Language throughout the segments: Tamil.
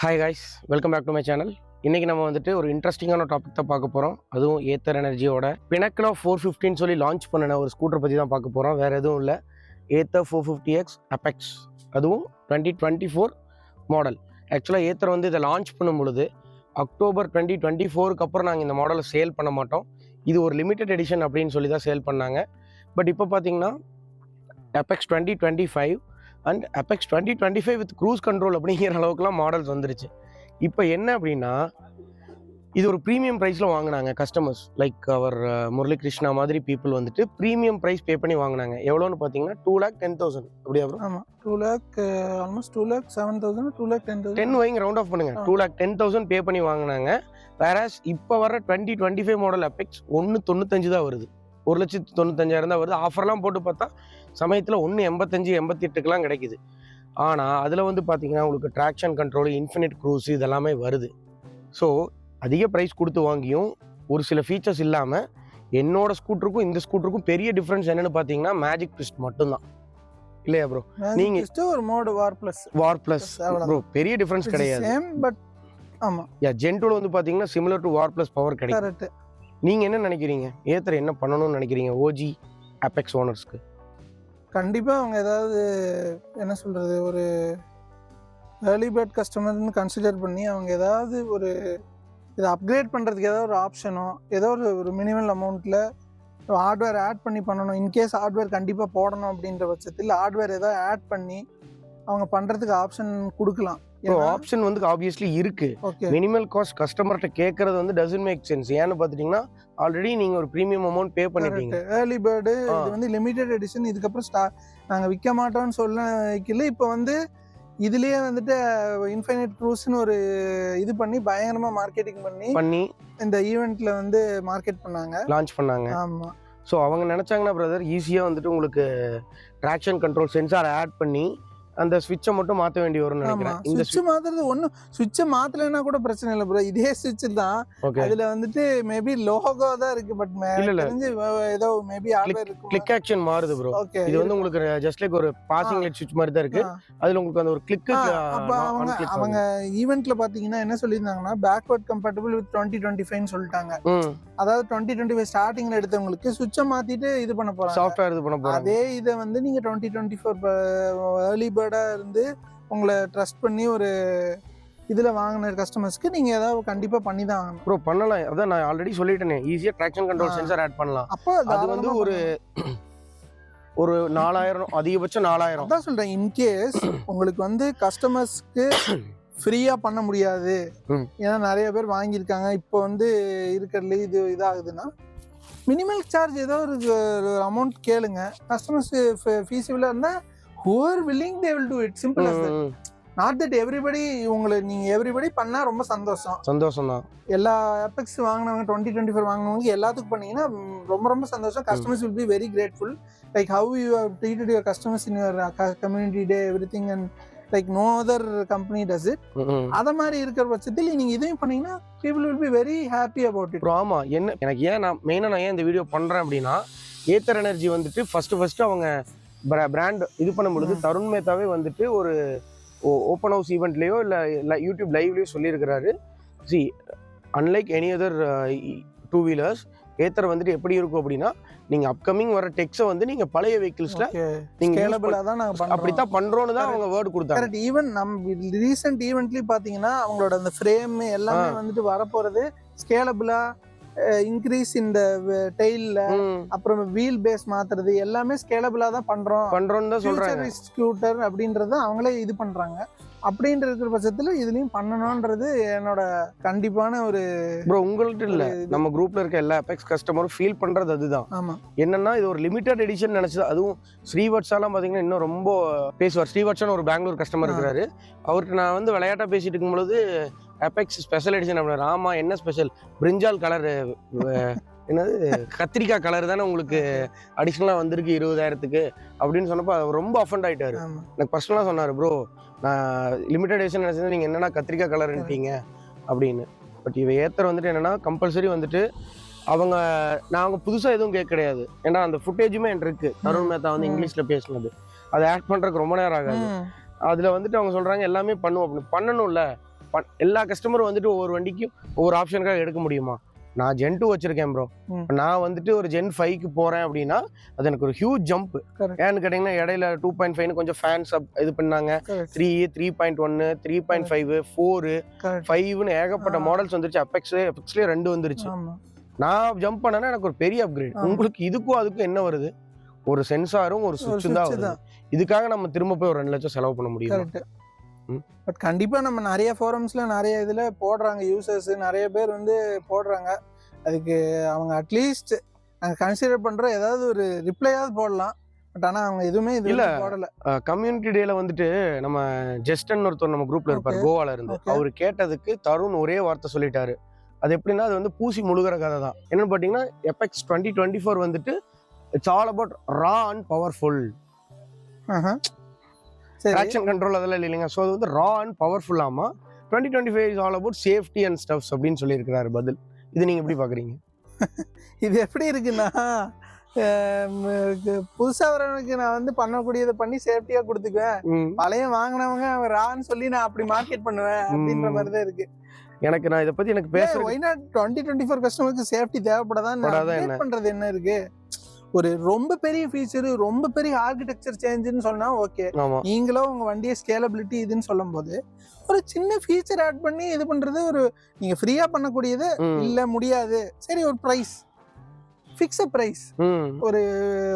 Hi guys welcome back to my channel இன்னைக்கு நம்ம வந்துட்டு ஒரு இன்ட்ரெஸ்டிங்கான டாபிக் தான் பார்க்க போகிறோம் அதுவும் ஏத்தர் எனர்ஜியோட பினக்கில் ஃபோர் ஃபிஃப்டின்னு சொல்லி லான்ச் பண்ணின ஒரு ஸ்கூட்டர் பற்றி தான் பார்க்க போகிறோம் வேறு எதுவும் இல்லை. Ather four fifty X Apex அதுவும் டுவெண்ட்டி டுவெண்ட்டி ஃபோர் மாடல் ஆக்சுவலாக ஏத்தர் வந்து இதை லான்ச் பண்ணும் பொழுது அக்டோபர் டுவெண்ட்டி டுவெண்ட்டி ஃபோருக்கு அப்புறம் நாங்கள் இந்த மாடலை சேல் பண்ண மாட்டோம். இது ஒரு லிமிடெட் எடிஷன் அப்படின்னு சொல்லி தான் சேல் பண்ணாங்க. பட் இப்போ பார்த்தீங்கன்னா Apex twenty twenty five and Apex twenty twenty five with cruise control அப்படிங்கிற அளவுக்குலாம் மாடல்ஸ் வந்துருச்சு. இப்போ என்ன அப்படின்னா இது ஒரு ப்ரீமியம் ப்ரைஸில் வாங்கினாங்க கஸ்டமர்ஸ் லைக் அவர் முரளி கிருஷ்ணா மாதிரி பீப்புள் வந்துட்டு ப்ரீமியம் ப்ரைஸ் பே பண்ணி வாங்கினாங்க. எவ்வளோன்னு பார்த்தீங்கன்னா டூ லேக் டென் தௌசண்ட் அப்படியா ப்ரோ ஆமாம் two lakh almost two lakh seven thousand two lakh ten ten வைங்க ரவுண்ட் ஆஃப் பண்ணுங்க. Two lakh ten thousand pay பண்ணி வாங்கினாங்க. வேறஸ் இப்போ வர twenty twenty five model Apex ஒன்று தொண்ணூத்தஞ்சு தான் வருது. ஒரு லட்சத்து தொண்ணூத்தஞ்சாயிரம் தான் வருது. ஆஃபர்லாம் போட்டு பார்த்தா சமயத்தில் ஒன்று எண்பத்தஞ்சு எண்பத்தி எட்டுக்கெலாம் கிடைக்குது. ஆனால் அதில் வந்து பார்த்தீங்கன்னா உங்களுக்கு ட்ராக்ஷன் கண்ட்ரோல் இன்ஃபினிட் க்ரூஸ் இதெல்லாமே வருது. ஸோ அதிக ப்ரைஸ் கொடுத்து வாங்கியும் ஒரு சில ஃபீச்சர்ஸ் இல்லாமல் என்னோட ஸ்கூட்டருக்கும் இந்த ஸ்கூட்டருக்கும் பெரிய டிஃப்ரென்ஸ் என்னன்னு பார்த்தீங்கன்னா மேஜிக் ட்விஸ்ட் மட்டும்தான். இல்லையா ப்ரோ நீங்க- ஒரு mode warp plus warp plus. Bro பெரிய டிஃப்ரென்ஸ் கிடையாது. பட் ஆமா. யா ஜென்டோல வந்து பாத்தீங்கன்னா similar to warp plus power கிடைக்கும். நீங்கள் என்ன நினைக்கிறீங்க? ஏத்தர் என்ன பண்ணணும்னு நினைக்கிறீங்க? ஓஜி அப்பெக்ஸ் ஓனர்ஸ்க்கு கண்டிப்பாக அவங்க ஏதாவது என்ன சொல்கிறது ஒரு ஏர்லி பேர்ட் கஸ்டமர்னு கன்சிடர் பண்ணி அவங்க ஏதாவது ஒரு இதை அப்கிரேட் பண்ணுறதுக்கு ஏதாவது ஒரு ஆப்ஷனோ ஏதோ ஒரு ஒரு மினிமல் அமௌண்ட்டில் ஹார்ட்வேர் ஆட் பண்ணி பண்ணணும். இன்கேஸ் ஹார்ட்வேர் கண்டிப்பாக போடணும் அப்படின்ற பட்சத்தில் ஹார்ட்வேர் ஏதாவது ஆட் பண்ணி அவங்க பண்ணுறதுக்கு ஆப்ஷன் கொடுக்கலாம். ஆப்ஷன் வந்து ஆப்வியஸ்லி இருக்கு. மினிமல் காஸ்ட் கஸ்டமர்கிட்ட கேட்கறது வந்து டசன் மேக் சென்ஸ் ஏன்னு பாத்துட்டீங்கன்னா ஆல்ரெடி நீங்க ஒரு ப்ரீமியம் அமௌண்ட் பே பண்ணிட்டீங்க. Early bird. இது வந்து லிமிடெட் எடிஷன் இதுக்கப்புறம் ஸ்டா நாங்கள் விற்க மாட்டோம்னு சொல்ல வைக்கல. இப்போ வந்து இதுலயே வந்துட்டு இன்ஃபைனைட் க்ரூஸ்னு ஒரு இது பண்ணி பயங்கரமா மார்க்கெட்டிங் பண்ணி பண்ணி இந்த ஈவெண்ட்ல வந்து மார்க்கெட் பண்ணாங்க. லான்ச் பண்ணாங்க. ஆமா. ஸோ அவங்க நினைச்சாங்கன்னா பிரதர் ஈஸியா வந்துட்டு உங்களுக்கு ட்ராக்ஷன் கண்ட்ரோல் சென்சார் ஆட் பண்ணி அந்த ஸ்விட்சை மட்டும் மாற்ற வேண்டி வரும்னு ஆமா. நினைக்கிறேன். இந்த சுவிட்ச் மாத்துறது ஒன்றும் சுவிட்சை மாத்தலைன்னா கூட பிரச்சனை இல்லை ப்ரோ இதே சுவிட்ச் தான். அதுல வந்துட்டு மேபி லோகோ தான் இருக்கு பட். தெரிஞ்சு ஏதோ மேபி கிளிக் ஆக்ஷன் மாறுது ப்ரோ இது வந்து உங்களுக்கு ஜஸ்ட் லைக் ஒரு பாசிங் லைட் சுவிட்ச் மாதிரி தான் இருக்கு. அதுல உங்களுக்கு அந்த ஒரு அப்ப அவங்க அவங்க ஈவெண்ட்ல பாத்தீங்கன்னா என்ன சொல்லியிருந்தாங்கன்னா backward compatible with twenty twenty five சொல்லிட்டாங்க. அதாவது டுவெண்ட்டி டுவெண்ட்டி ஃபைவ் ஸ்டார்டிங்ல எடுத்தவங்களுக்கு சுவிட்சை மாத்திட்டு இது பண்ண போறாங்க. சாஃப்ட்வேர் இது பண்ண போறாங்க. அதே இதை வந்து நீங்க டுவெண்ட்டி டுவெண்ட்டி ஃபோர் ஏர்லி பேர்டா இருந்து உங்களை ட்ரஸ்ட் பண்ணி ஒரு இதுல வாங்கின கஸ்டமர்ஸ்க்கு நீங்க ஏதாவது கண்டிப்பா பண்ணி தான் ஆகணும். ப்ரோ பண்ணலாம். அதான் நான் ஆல்ரெடி சொல்லிட்டேனே. ஈஸியா ட்ராக்ஷன் கண்ட்ரோல். சென்சார் ஆட் பண்ணலாம். அப்போ அது வந்து ஒரு ஒரு நாலாயிரம் அதிகபட்சம் நாலாயிரம். அதான் சொல்றேன் இன்கேஸ் உங்களுக்கு வந்து கஸ்டமர்ஸ்க்கு ஃப்ரீயா பண்ண முடியாது. ஏன்னா நிறைய பேர் வாங்கியிருக்காங்க. இப்போ வந்து இருக்கிறதுல இது இதாகுதுன்னா மினிமல் சார்ஜ் ஏதோ ஒரு அமௌண்ட் கேளுங்க. கஸ்டமர்ஸ் ஃபீஸிபிளாக இருந்தால் who are willing they will do it simple as not that everybody உங்களை நீங்க எவ்ரிபடி பண்ணா ரொம்ப சந்தோஷம். சந்தோஷம் தான் எல்லா எபெக்ஸ் வாங்கினவங்க டுவெண்ட்டி டுவெண்ட்டி ஃபோர் வாங்கினவங்க எல்லாத்துக்கும் பண்ணீங்கன்னா ரொம்ப ரொம்ப சந்தோஷம். Customers will be very grateful like how you have treated your customers in your community day everything and like no other company does it அத மாதிரி இருக்கிற பட்சத்தில் நீங்க இதையும் பண்ணீங்கன்னா people will be very happy about it ஆமா. என்ன எனக்கு ஏன் நான் மெயினாக நான் ஏன் இந்த வீடியோ பண்றேன் அப்படின்னா ஏத்தர் எனர்ஜி வந்துட்டு ஃபர்ஸ்ட் ஃபர்ஸ்ட் அவங்க பிராண்ட் இது பண்ணும் பொழுது. தருண் மேத்தாவே வந்துட்டு ஒரு ஓப்பன் ஹவுஸ் ஈவெண்ட்லயோ இல்ல யூடியூப் லைவ்லயோ சொல்லியிருக்கிறாரு. See unlike any other two wheelers Ather வந்துட்டு எப்படி இருக்கும் அப்படின்னா நீங்க அப்கமிங் வர டெக்ஸை வந்து நீங்க பழைய வெஹிக்கிள்ஸ்ல நீங்க தான் அப்படித்தான் பண்றோம்னு தான் அவங்க வேர்டு கொடுத்தாங்க. கரெக்ட் ஈவன் நம்ம ரீசெண்ட் ஈவெண்ட்லயும் பாத்தீங்கன்னா அவங்களோட அந்த ஃப்ரேம் எல்லாமே. வந்துட்டு வரப்போறது ஸ்கேலபிளா இன்க்ரீஸ் இந்த டெய்ல்ல அப்புறம் வீல் பேஸ் மாத்துறது எல்லாமே ஸ்கேலபிளா தான் பண்றோம். பண்றோம்னு தான் சொல்றாங்க. ஸ்கூட்டர் அப்படின்றத அவங்களே இது பண்றாங்க. அப்படின்ற இருக்கிற பட்சத்துல இதுலயும் பண்ணணும்ன்றது என்னோட கண்டிப்பான ஒரு ப்ரோ உங்கள்ட்ட இல்ல. நம்ம குரூப்ல இருக்க எல்லா அபெக்ஸ் கஸ்டமரும் ஃபீல் பண்றது அதுதான். ஆமா. என்னன்னா இது ஒரு லிமிடெட் எடிஷன் நினைச்சது. அதுவும் ஸ்ரீவட்ஸாலாம் பாத்தீங்கன்னா இன்னும் ரொம்ப பேசுவார். ஸ்ரீவட்ஸான ஒரு பெங்களூர் கஸ்டமர். இருக்கிறாரு. அவர்கிட்ட நான் வந்து விளையாட்டா பேசிட்டு இருக்கும் பொழுது அபெக்ஸ் ஸ்பெஷல் எடிஷன் அப்படின்னா ஆமா என்ன ஸ்பெஷல் பிரிஞ்சால் கலர் என்னது? கத்திரிக்காய் கலர் தானே உங்களுக்கு அடிஷ்னலாக வந்திருக்கு இருபதாயிரத்துக்கு அப்படின்னு சொன்னப்போ அவர் ரொம்ப அஃபண்ட் ஆயிட்டாரு. ஆமா. எனக்கு பர்சனலாக சொன்னார் ப்ரோ நான் லிமிடெட் எடிஷன் நினச்சது நீங்கள் என்னென்னா கத்திரிக்காய் கலர்ன்ட்டீங்க அப்படின்னு. பட் இவ ஏத்தர் வந்துட்டு என்னென்னா கம்பல்சரி வந்துட்டு அவங்க நாங்கள் புதுசாக எதுவும் கேட்க கிடையாது. ஏன்னா அந்த ஃபுட்டேஜுமே என்கிட்ட இருக்கு. தருண் மேத்தா வந்து. இங்கிலீஷில் பேசினது. அதை ஆட் பண்ணுறதுக்கு ரொம்ப நேரம் ஆகாது. அதில் வந்துட்டு அவங்க சொல்கிறாங்க எல்லாமே பண்ணுவோம். அப்படின்னு. பண்ணணும்ல. எல்லா கஸ்டமரும் வந்துட்டு ஒவ்வொரு வண்டிக்கும் ஒவ்வொரு ஆப்ஷனுக்காக எடுக்க முடியுமா? நான் ஜென் டூ வச்சிருக்கேன் ப்ரோ. நான் வந்துட்டு ஒரு ஜென் ஃபைவ்க்கு போறேன் அப்படின்னா அது எனக்கு ஒரு ஹியூஜ் ஜம்ப். ஏன்னு கேட்டிங்கன்னா இடையில டூ பாயிண்ட் ஃபைவ்னு கொஞ்சம் ஃபேன்ஸ் அப் இது பண்ணாங்க. த்ரீ த்ரீ பாயிண்ட் ஒன்னு த்ரீ பாயிண்ட் ஃபைவ் ஃபோரு ஃபைவ்னு ஏகப்பட்ட. மாடல்ஸ் வந்துருச்சு. அபெக்ஸ் எஃபெக்ஸ்லேயே ரெண்டு வந்துருச்சு. நான் ஜம்ப் பண்ணேன்னா எனக்கு ஒரு பெரிய அப்கிரேட். உங்களுக்கு இதுக்கும் அதுக்கும் என்ன வருது? ஒரு சென்சாரும் ஒரு சுவிட்சும் தான் வருது. இதுக்காக நம்ம திரும்ப போய் ஒரு ரெண்டு லட்சம் செலவு பண்ண முடியும். பட் கண்டிப்பா நம்ம நிறைய ஃபோரம்ஸ்ல நிறைய இதுல போடுறாங்க யூசர்ஸ் நிறைய பேர் வந்து போடுறாங்க. அதுக்கு அவங்க அட்லீஸ்ட் நாங்க கன்சிடர் பண்றோம் ஏதாவது ஒரு ரிப்ளையாவது போடலாம். பட் ஆனா அவங்க எதுவுமே இது இல்ல. போடல. கம்யூனிட்டி டேல வந்துட்டு நம்ம ஜெஸ்டன் ஒருத்தர் நம்ம குரூப்ல இருப்பார். கோவால இருந்து. அவர் கேட்டதுக்கு தருண் ஒரே வார்த்தை சொல்லிட்டாரு. அது எப்படின்னா அது வந்து பூசி முழுகிற கதை தான். என்னன்னு பாத்தீங்கன்னா எபெக்ஸ் டுவெண்ட்டி டுவெண்ட்டி ஃபோர் வந்துட்டு it's all about raw and powerful traction control அதெல்லாம் இல்லைங்க. ஸோ அது வந்து raw and பவர்ஃபுல்லாமா twenty twenty five is all about safety and stuffs அப்படின்னு சொல்லியிருக்கிறாரு பதில். இது நீங்க எப்படி பாக்குறீங்க? இது எப்படி இருக்குன்னா ஆம், இது புதுசா வரவனுக்கு நான் வந்து பண்ணக்கூடியதை பண்ணி சேஃப்டியா கொடுத்துக்குவேன். பழைய வாங்கினவங்க ரான்னு சொல்லி நான் அப்படி மார்க்கெட் பண்ணுவேன் அப்படின்ற. மாதிரி தான் இருக்கு. எனக்கு நான் இதை பத்தி எனக்கு பேச why not twenty twenty four கஸ்டமருக்கு சேஃப்டி தேவைப்படாதான் பண்றது என்ன இருக்கு? ஒரு ரொம்ப பெரிய ஃபீச்சர் ரொம்ப பெரிய ஆர்கிடெக்சர் சேஞ்சுன்னு சொன்னா ஓகே ஆமா. நீங்களும் உங்க வண்டியை ஸ்கேலபிலிட்டி இதுன்னு சொல்லும் போது ஒரு சின்ன ஃபீச்சர் ஆட் பண்ணி இது பண்றது ஒரு நீங்க ஃப்ரீயா பண்ணக்கூடியது. இல்ல முடியாது. சரி ஒரு பிரைஸ் ஃபிக்ஸ் பிரைஸ் ஒரு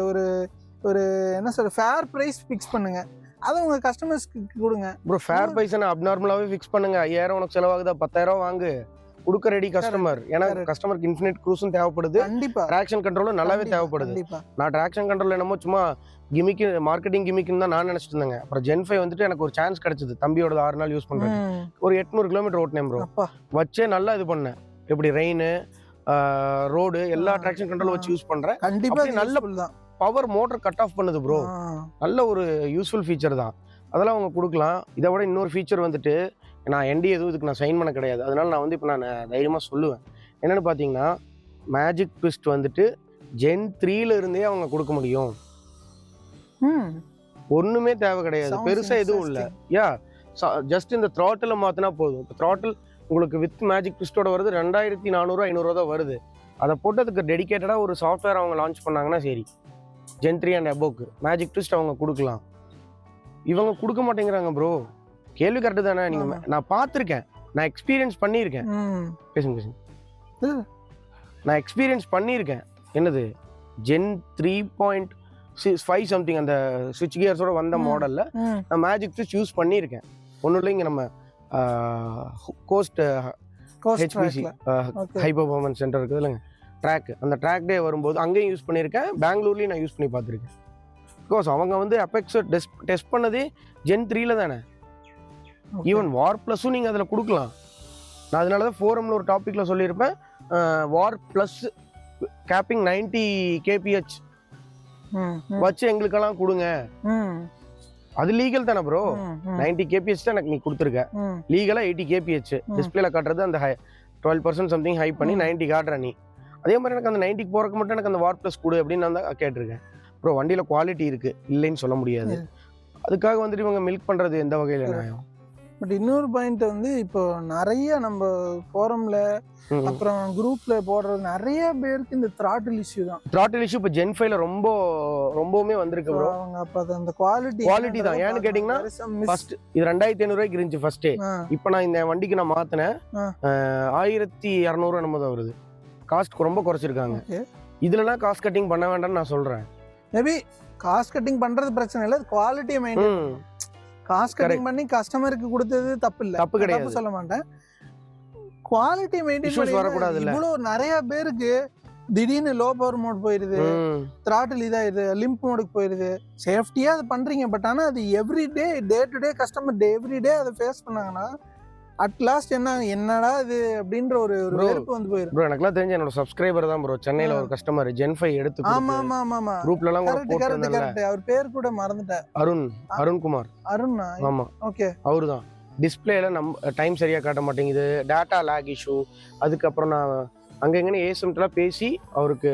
ஒரு ஒரு என்ன சொல்ற ஃபேர் பிரைஸ் ஃபிக்ஸ் பண்ணுங்க. அதை உங்க கஸ்டமர்ஸ்க்கு கொடுங்க. ப்ரோ ஃபேர் பைஸ் அப்நார்மலாவே ஃபிக்ஸ் பண்ணுங்க. ஐயாயிரம் உனக்கு செலவாகுதா? பத்தாயிரம் வாங்கு. கொடுக்க ரெடி கஸ்டமர் ஏன்னா. கஸ்டமருக்கு இன்ஃபினிட் க்ரூஸும் தேவைப்படுது. கண்டிப்பா. ட்ராக்ஷன் கண்ட்ரோலும் நல்லாவே தேவைப்படுது. நான் ட்ராக்ஷன் கண்ட்ரோல் என்னமோ சும்மா கிமிக்கு மார்க்கெட்டிங் கிமிக்குன்னு தான் நான் நினைச்சிட்டு இருந்தேங்க. அப்புறம் ஜென் ஃபைவ் வந்துட்டு எனக்கு ஒரு சான்ஸ் கிடைச்சது. தம்பியோட ஆறு நாள் யூஸ் பண்றேன் ம், ஒரு எட்நூறு கிலோமீட்டர் ஓட்டினேன் ப்ரோ வச்சே நல்லா இது பண்ணேன். எப்படி ரெயின் ரோடு எல்லா ட்ராக்ஷன் கண்ட்ரோல் வச்சு யூஸ் பண்றேன். கண்டிப்பா அப்படி நல்ல பவர் மோட்டர் கட் ஆஃப் பண்ணுது ப்ரோ நல்ல ஒரு யூஸ்ஃபுல் ஃபீச்சர் தான். அதெல்லாம் அவங்க கொடுக்கலாம். இதை விட இன்னொரு ஃபீச்சர் வந்துட்டு நான் என்டி எதுவும் இதுக்கு நான் சைன் பண்ண கிடையாது. அதனால நான் வந்து இப்போ நான் தைரியமாக சொல்லுவேன். என்னென்னு பார்த்தீங்கன்னா மேஜிக் ட்விஸ்ட் வந்துட்டு ஜென் த்ரீல இருந்தே அவங்க கொடுக்க முடியும். ஒன்றுமே தேவை கிடையாது. பெருசாக எதுவும் இல்லை. யா ஜஸ்ட் இந்த த்ராட்டில் மாற்றினா போதும். இப்போ த்ராட்டில் உங்களுக்கு வித் மேஜிக் ட்விஸ்டோட வருது ரெண்டாயிரத்தி நானூறு ஐநூறுரூவா தான் வருது. அதை போட்டு அதுக்கு டெடிகேட்டடாக ஒரு சாஃப்ட்வேர் அவங்க லான்ச் பண்ணாங்கன்னா சரி. ஜென் த்ரீ அண்ட் அபோக்கு மேஜிக் ட்விஸ்ட் அவங்க கொடுக்கலாம். இவங்க கொடுக்க மாட்டேங்கிறாங்க ப்ரோ கேள்வி கரெக்டு தானே? ஆமா. நீங்கள் நான் பார்த்துருக்கேன். நான் எக்ஸ்பீரியன்ஸ் பண்ணியிருக்கேன். பேசுங்க பேசுங்க. நான் எக்ஸ்பீரியன்ஸ் பண்ணியிருக்கேன். என்னது? Gen three point six five something அந்த சுவிட்ச் கியர்ஸோட வந்த. மாடலில் நான் மேஜிக் ட்விஸ்ட் யூஸ் பண்ணியிருக்கேன். ஒன்றும் இல்லை இங்கே நம்ம ghost HPC. High performance center இருக்குது இல்லைங்க. ட்ராக் அந்த ட்ராக் டே வரும்போது அங்கேயும் யூஸ் பண்ணியிருக்கேன். பெங்களூர்லேயும் நான் யூஸ் பண்ணி பார்த்துருக்கேன். பிகாஸ் அவங்க வந்து அபெக்ஸ் டெஸ்ட் டெஸ்ட் பண்ணதே ஜென் த்ரீல தானே. ஈவன் வார் ப்ளஸும் நீங்கள் அதில் கொடுக்கலாம். நான் அதனால தான் ஃபோரமில் ஒரு டாப்பிக்கில் சொல்லியிருப்பேன். வார் ப்ளஸ் கேப்பிங் நைன்டி கேபிஹெச் வச்சு எங்களுக்கெல்லாம் கொடுங்க. அது லீகல் தானே ப்ரோ நைன்டி கேபிஹெச் தான் எனக்கு நீ கொடுத்துருக்க. லீகலாக எயிட்டி கேபிஹெச். டிஸ்பிளேல காட்டுறது அந்த high twelve percent something high பண்ணி. நைன்ட்டி காட்டுற நீ. அதே மாதிரி எனக்கு அந்த நைன்ட்டிக்கு போகிறக்கு மட்டும் எனக்கு அந்த வார் ப்ளஸ் கொடு அப்படின்னு நான் தான் கேட்டிருக்கேன். ப்ரோ வண்டியில் குவாலிட்டி இருக்குது இல்லைன்னு சொல்ல முடியாது. அதுக்காக வந்துட்டு இவங்க மில்க் பண்ணுறது எந்த வகையில். நியாயம்? பட் இன்னொரு பாயிண்ட் வந்து இப்போ நிறைய நம்ம ஃபோரம்ல. அப்புறம் குரூப்ல போடுறது நிறைய பேருக்கு இந்த த்ராட்டில் இஷ்யூ தான். த்ராட்டில் இஷ்யூ இப்போ ஜென் ஃபைவ்ல ரொம்ப ரொம்பவுமே வந்திருக்கு ப்ரோ அவங்க அப்ப அது அந்த குவாலிட்டி Quality தான். ஏன்னு கேட்டீங்கன்னா, ஃபர்ஸ்ட் இது ரெண்டாயிரத்தி ஐநூறுரூவாய்க்கு இருந்துச்சு ஃபர்ஸ்ட் இப்போ நான் இந்த வண்டிக்கு நான் மாற்றினேன். ஆயிரத்தி இரநூறு என்னமோ தான் வருது. காஸ்ட் ரொம்ப குறைச்சிருக்காங்க. இதுலலாம் காஸ்ட் கட்டிங் பண்ண வேண்டாம்னு நான் சொல்கிறேன் மேபி காஸ்ட் கட்டிங் பண்றது பிரச்சனை இல்லை குவாலிட்டியை மெயின்டைன் காஸ்ட் கட்டிங் பண்ணி கஸ்டமருக்கு கொடுத்தது தப்பு இல்ல தப்பு கிடையாது. சொல்ல மாட்டேன். Quality maintain. பண்ணி இவ்வளவு நிறைய பேருக்கு திடீர்னு லோ பவர் மோட் போயிருது. த்ராட்டில் இதாயிருது லிம்ப் மோடுக்கு போயிருது. சேஃப்டியா அது பண்றீங்க பட் ஆனா அது every day day to day customer day every day அதை ஃபேஸ் பண்ணாங்கன்னா அட் லாஸ்ட் என்ன என்னடா இது அப்படின்ற ஒரு ஒரு. வெறுப்பு வந்து போயிடும் ப்ரோ எனக்குலாம் தெரிஞ்ச என்னோட சப்ஸ்கிரைபர் தான் ப்ரோ சென்னையில ஒரு கஸ்டமர் ஜென் ஃபைவ் எடுத்து ஆமா ஆமா ஆமா ஆமா. குரூப்ல எல்லாம் கூட கரெக்ட் கரெக்ட் அவர் பேர் கூட மறந்துட்டேன். அருண் அருண்குமார் அருண் ஆமா. ஓகே. அவரு தான். டிஸ்பிளேல நம் டைம் சரியா காட்ட மாட்டேங்குது. டேட்டா லேக் இஷ்யூ அதுக்கப்புறம் நான் அங்க எங்கன்னு ஏசம்ட்லாம் பேசி அவருக்கு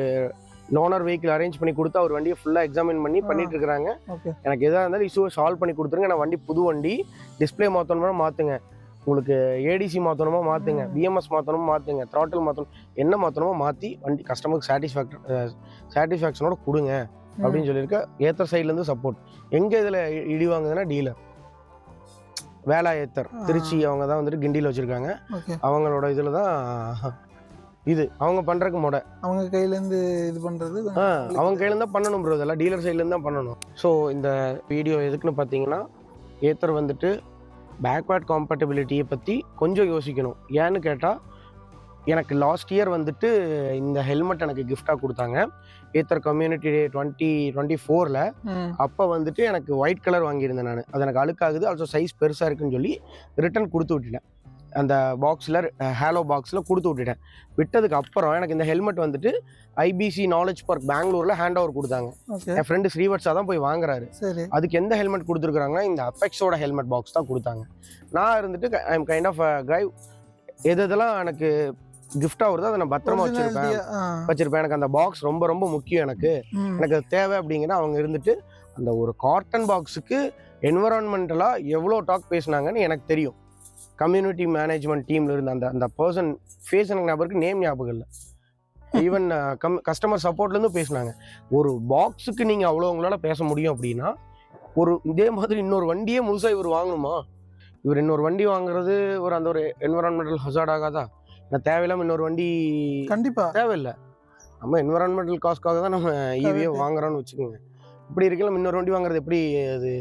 லோனர் வெஹிக்கிள் அரேஞ்ச் பண்ணி கொடுத்து அவர் வண்டியை ஃபுல்லா எக்ஸாமின் பண்ணி. பண்ணிட்டு இருக்காங்க ஓகே. எனக்கு எதா இருந்தாலும் இஷ்யூவை சால்வ் பண்ணி கொடுத்துருங்க. நான் வண்டி புது வண்டி டிஸ்பிளே மாத்தணும்னா மாத்துங்க. உங்களுக்கு ஏடிசி மாற்றணுமோ மாற்றுங்க. பிஎம்எஸ் மாற்றணுமோ மாற்றுங்க த்ராட்டில் மாற்றணும் என்ன மாற்றணுமோ மாற்றி வண்டி கஸ்டமருக்கு சாட்டிஸ்ஃபேக்டர் சாட்டிஸ்ஃபேக்ஷனோட கொடுங்க அப்படின்னு சொல்லியிருக்க. ஏத்தர் சைட்லேருந்து சப்போர்ட் எங்கே இதில் இடி வாங்குதுன்னா டீலர் வேளா ஏத்தர். திருச்சி அவங்க தான் வந்துட்டு கிண்டியில் வச்சுருக்காங்க. அவங்களோட இதில் தான் இது அவங்க பண்ணுறக்கு முட. அவங்க கையிலேருந்து இது பண்ணுறது ஆ அவங்க கையில தான் பண்ணணும் ப்ரோ இதெல்லாம் டீலர் சைட்லேருந்து தான் பண்ணணும். ஸோ இந்த வீடியோ எதுக்குன்னு பார்த்தீங்கன்னா ஏத்தர் வந்துட்டு பேக்வேர்ட் காம்பேட்டபிலிட்டியை பற்றி கொஞ்சம் யோசிக்கணும். ஏன்னு கேட்டால் எனக்கு லாஸ்ட் இயர் வந்துட்டு இந்த ஹெல்மெட் எனக்கு கிஃப்டாக கொடுத்தாங்க. Ather community day twenty twenty ஃபோரில் அப்போ வந்துட்டு எனக்கு ஒயிட் கலர் வாங்கியிருந்தேன் நான். அது எனக்கு அழுக்காகுது ஆல்சோ சைஸ் பெருசாக இருக்குன்னு சொல்லி ரிட்டர்ன் கொடுத்து விட்டுட்டேன். அந்த பாக்ஸில் ஹேலோ பாக்ஸில் கொடுத்து விட்டுட்டேன். விட்டதுக்கு அப்புறம் எனக்கு இந்த ஹெல்மெட் வந்துட்டு ஐபிசி நாலேஜ் பார்க் பெங்களூரில் ஹேண்ட் ஓவர் கொடுத்தாங்க. என் ஃப்ரெண்டு ஸ்ரீவட்ஸா தான் போய் வாங்குறாரு. அதுக்கு எந்த ஹெல்மெட் கொடுத்துருக்குறாங்கன்னா இந்த அப்பெக்ஸோட ஹெல்மெட் பாக்ஸ் தான் கொடுத்தாங்க. நான் இருந்துட்டு I am kind of give எது எதெல்லாம் எனக்கு கிஃப்டாக வருதோ அதை நான் பத்திரமா வச்சுருப்பேன். வச்சிருப்பேன். எனக்கு அந்த பாக்ஸ் ரொம்ப ரொம்ப முக்கியம் எனக்கு. எனக்கு அது தேவை அப்படிங்கிற அவங்க இருந்துட்டு அந்த ஒரு காட்டன் பாக்ஸுக்கு என்வரான்மெண்டலாக எவ்வளோ டாக் பேசுனாங்கன்னு எனக்கு தெரியும். கம்யூனிட்டி மேனேஜ்மெண்ட் டீமில் இருந்த அந்த அந்த பர்சன் ஃபேஸ் எனக்கு ஞாபகம் நேம் ஞாபகம் இல்லை. ஈவன் கம் கஸ்டமர் சப்போர்ட்லேருந்து பேசுனாங்க. ஒரு பாக்ஸுக்கு நீங்கள் அவ்வளோ உங்களால் பேச முடியும் அப்படின்னா ஒரு இதே மாதிரி இன்னொரு வண்டியே முழுசாக இவர் வாங்கணுமா? இவர் இன்னொரு வண்டி வாங்குறது ஒரு அந்த ஒரு என்வரான்மெண்டல் ஹசார்ட் ஆகாதா? நான் தேவையில்லாமல் இன்னொரு வண்டி கண்டிப்பா. தேவையில்லை. நம்ம என்வரான்மெண்டல் காஸ்ட்காக தான் நம்ம ஈவியே. வாங்குறோம்னு வச்சுக்கோங்க. இப்படி இருக்கலாம் இன்னொரு வண்டி வாங்குறது எப்படி அது?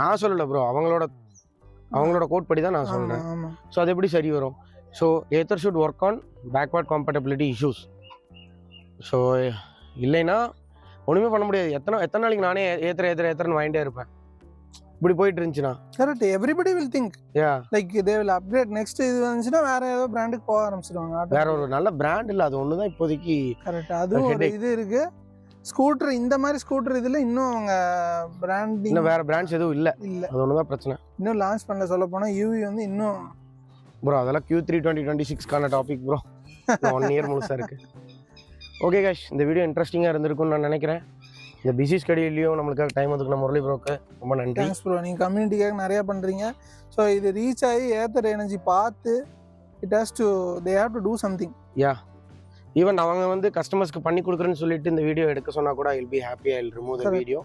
நான் சொல்லல ப்ரோ அவங்களோட அவங்களோட கோட் படி தான் நான் ஆமா ஸோ அது எப்படி சரி வரும்? So Ather should work on backward compatibility issues so இல்லைன்னா ஒன்றுமே பண்ண முடியாது. எத்தனை எத்தனை நாளைக்கு நானே ஏத்துற ஏத்துற ஏத்துறன்னு வாங்கிட்டே இருப்பேன். இப்படி போயிட்டு இருந்துச்சுன்னா. Correct everybody will think ya like they will upgrade next இது வந்துச்சுன்னா வேற ஏதோ பிராண்டுக்கு போக ஆரம்பிச்சிடுவாங்க வேற ஒரு நல்ல பிராண்ட் இல்லை. அது ஒன்று தான் இப்போதைக்கு கரெக்ட் அதுவும் ஒரு. இது இருக்கு. ஸ்கூட்டர் இந்த மாதிரி ஸ்கூட்டர் இதுல இன்னும் அவங்க பிராண்டிங் இன்னும் வேற பிராண்ட்ஸ் எதுவும் இல்லை. இல்ல. அது ஒன்று தான் பிரச்சனை. இன்னும் லான்ச் பண்ணல சொல்ல போனா யூவி வந்து இன்னும் ப்ரோ அதெல்லாம் Q3 த்ரீ டுவெண்ட்டி டுவெண்ட்டி சிக்ஸ்க்கான டாபிக் ப்ரோ ஒன் இயர் முழுசாக இருக்கு. ஓகே காஷ் இந்த வீடியோ இன்ட்ரெஸ்டிங்காக இருந்திருக்கும்னு நான் நினைக்கிறேன். இந்த பிஸி ஸ்கடியிலையும் நம்மளுக்காக டைம் ஒதுக்குன முரளி ப்ரோக்கு ரொம்ப நன்றி. தேங்க்ஸ் ப்ரோ நீங்க கம்யூனிட்டிக்காக நிறைய பண்றீங்க. ஸோ இது ரீச் ஆகி ஏத்தர் எனர்ஜி பார்த்து it has to they have to do something ya even அவங்க வந்து கஸ்டமர்ஸ்க்கு பண்ணி கொடுக்குறேன்னு சொல்லிட்டு இந்த வீடியோ எடுக்க சொன்னா கூட I'll be happy I remove the. Video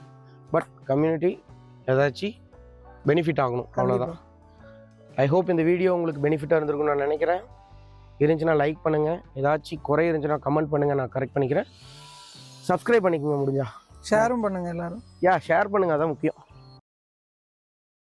but community ஏதாச்சும் பெனிஃபிட் ஆகணும் அவ்வளோதான் ஐ ஹோப் இந்த வீடியோ உங்களுக்கு பெனிஃபிட்டாக இருந்திருக்கும்னு நான் நினைக்கிறேன். இருந்துச்சுன்னா லைக் பண்ணுங்கள் ஏதாச்சும் குறை இருந்துச்சுன்னா கமெண்ட் பண்ணுங்கள் நான் கரெக்ட் பண்ணிக்கிறேன். சப்ஸ்கிரைப் பண்ணிக்கோங்க முடிஞ்சா. ஷேரும் பண்ணுங்க எல்லாரும். யா ஷேர் பண்ணுங்கள் அதான் முக்கியம்.